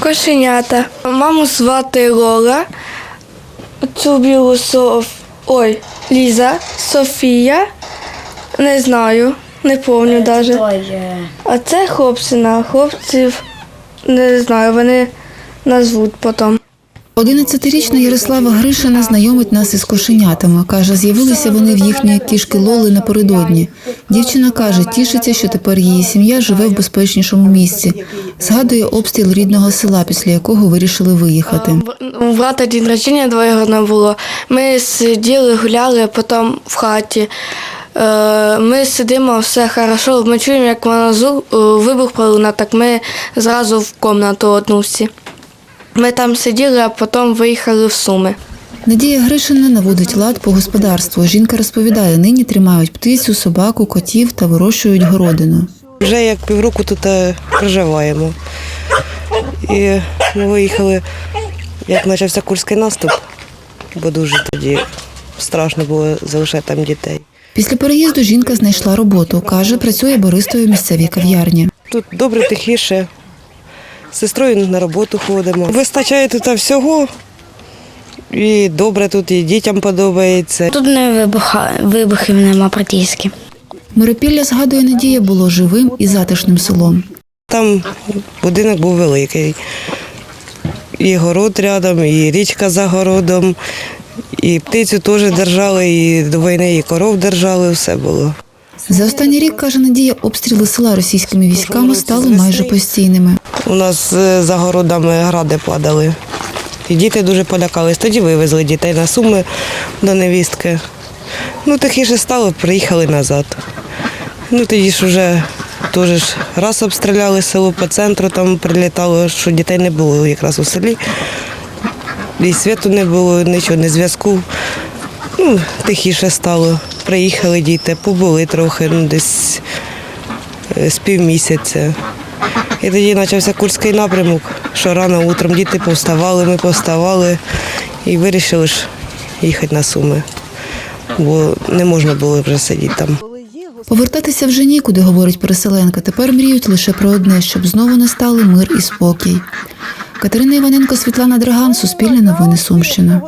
Кошенята. Маму звати Лола. Цю білу Соф... Ой, Ліза, Софія. Не знаю, не пам'ятаю навіть. А це хлопцина. Хлопців не знаю, вони назвуть потім. 11-річна Ярослава Гришина знайомить нас із кошенятами. Каже, з'явилися вони в їхньої кішки Лоли напередодні. Дівчина каже, тішиться, що тепер її сім'я живе в безпечнішому місці. Згадує обстріл рідного села, після якого вирішили виїхати. У брата день рождения двоюродного було. Ми сиділи, гуляли, потім в хаті. Е, Ми сидимо, все хорошо. Ми чуємо, як внизу е, вибух пролунав, так ми зразу в кімнату одну всі. Ми там сиділи, а потім виїхали в Суми. Надія Гришина наводить лад по господарству. Жінка розповідає, нині тримають птицю, собаку, котів та вирощують городину. Вже як півроку тут е, проживаємо. І ми виїхали, як почався курський наступ, бо дуже тоді страшно було залишати там дітей. Після переїзду жінка знайшла роботу. Каже, працює баристою в місцевій кав'ярні. Тут добре, тихіше. З сестрою на роботу ходимо. Вистачає тут всього. І добре тут, і дітям подобається. Тут не вибуха, вибухів нема практично. Миропілля, згадує Надія, було живим і затишним селом. Там будинок був великий. І город рядом, і річка за городом, і птицю теж держали, і до війни і коров держали, все було. За останній рік, каже Надія, обстріли села російськими військами стали майже постійними. У нас е, за городами гради падали. І діти дуже полякались. Тоді вивезли дітей на суми до невістки. Ну, тихіше стало, приїхали назад. Ну, тоді ж вже теж раз обстріляли село по центру, там прилітало, що дітей не було якраз у селі. І світу не було, нічого, не зв'язку. Ну, тихіше стало. Приїхали діти, побули трохи, ну, десь е, з півмісяця. І тоді почався Курський напрямок, що рано утром діти повставали, ми повставали і вирішили ж їхати на Суми, бо не можна було вже сидіти там. Повертатися вже нікуди, говорить переселенка. Тепер мріють лише про одне, щоб знову настали мир і спокій. Катерина Іваненко, Світлана Драган, Суспільне новини Сумщина.